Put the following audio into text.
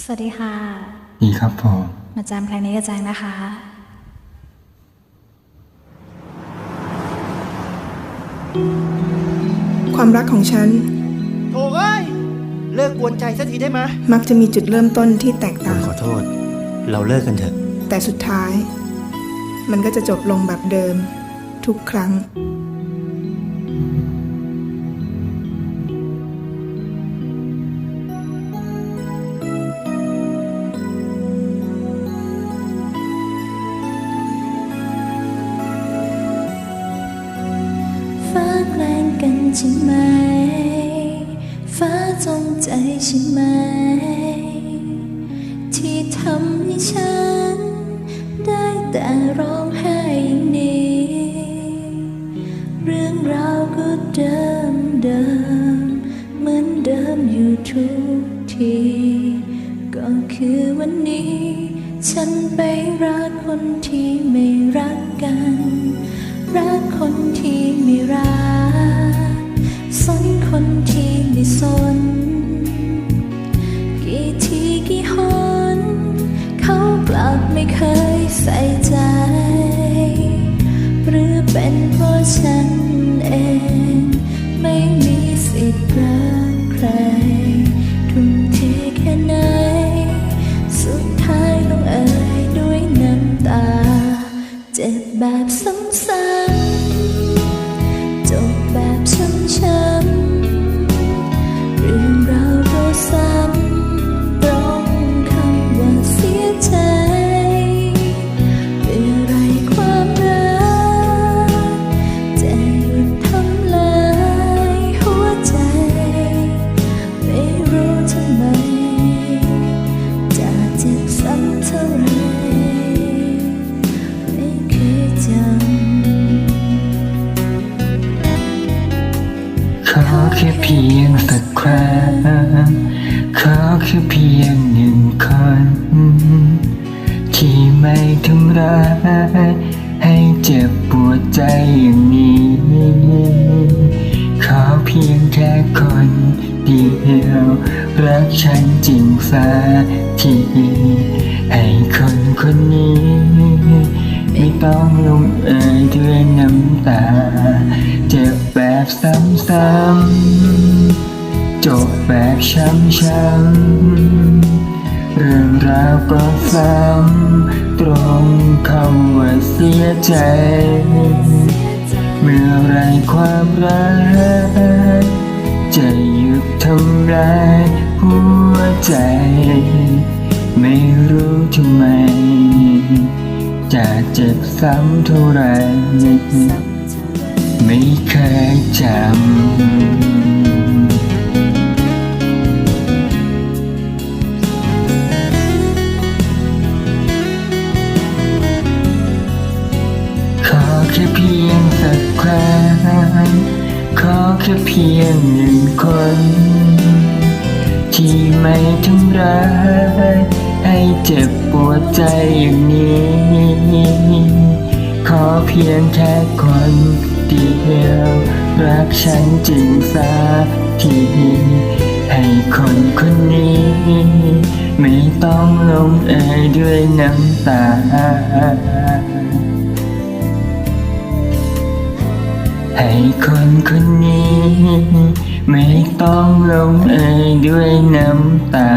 สวัสดีค่ะดีครับผมมาจามครั้งนี้กับแจงนะคะ ความรักของฉัน โถ่เอ้ย เลิกกวนใจสักทีได้ไหมยมักจะมีจุดเริ่มต้นที่แตกต่าง ขอโทษ เราเลิกกันเถอะ แต่สุดท้าย มันก็จะจบลงแบบเดิม ทุกครั้ง ใช่ไหม ที่ทำให้ฉัน ได้แต่ร้องไห้อย่างนี้ เรื่องราวก็เดิมเดิมเหมือนเดิมอยู่ทุกที ก็คือวันนี้ ฉันไปรักคนที่ไม่ ฉันเอง ไม่มีสิทธิ์รักใคร ทุ่มเทแค่ไหน สุดท้ายลงเอ่ยด้วยน้ำตา เจ็บแบบซ้ำ แค่เพียงสักครั้งขอแค่เพียงหนึ่งคน ที่ไม่ทำร้ายให้เจ็บปวดใจอย่างนี้ ขอเพียงแค่คนเดียวรักฉันจริงสักทีให้คนคนนี้ ไม่ต้องลงเอยด้วยน้ำตา เจ็บ ซ้ำๆจบแบบช้ำๆเรื่องราวก็ซ้ำตรงคำว่าเสียใจ เมื่อไรความรักจะหยุดทำร้ายหัวใจ ไม่รู้ทำไม จะเจ็บซ้ำเท่าไร ไม่เคยจำขอแค่เพียงสักครั้งขอแค่เพียงหนึ่งคน ที่ไม่ทำร้ายให้เจ็บปวดใจอย่างนี้ ขอเพียงแค่คน เดียว รักฉันจริงสักทีให้คนคนนี้ ไม่ต้องลงเอยด้วยน้ำตาให้คนคนนี้ ไม่ต้องลงเอยด้วยน้ำตา